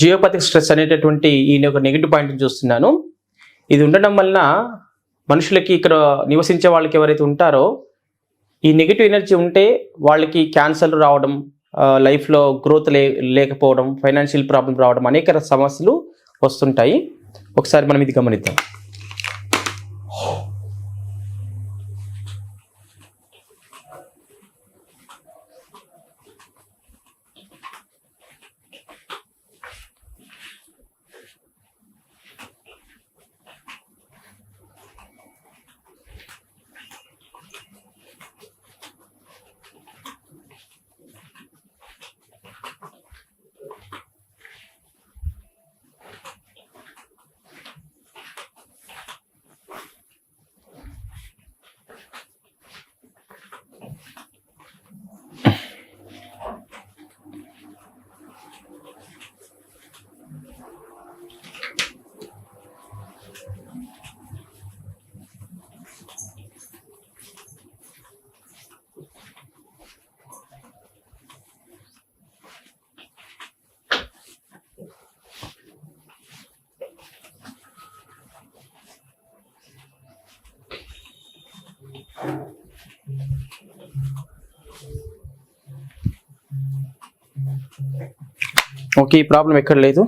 Geopathic stress అనేటటువంటి ఈ ఒక నెగిటివ్ పాయింట్ చూస్తున్నాను. ఇది ఉండడం వలన మనుషులకి ఇక్కడ నివసించే వాళ్ళకి ఎవరైతే ఉంటారో ఈ నెగిటివ్ ఎనర్జీ ఉంటే వాళ్ళకి క్యాన్సర్ రావడం లైఫ్లో గ్రోత్ లే లేకపోవడం ఫైనాన్షియల్ ప్రాబ్లం రావడం అనేక సమస్యలు వస్తుంటాయి. ఒకసారి మనం ఇది గమనిద్దాం. ఓకే ఈ ప్రాబ్లం ఎక్కడ లేదు.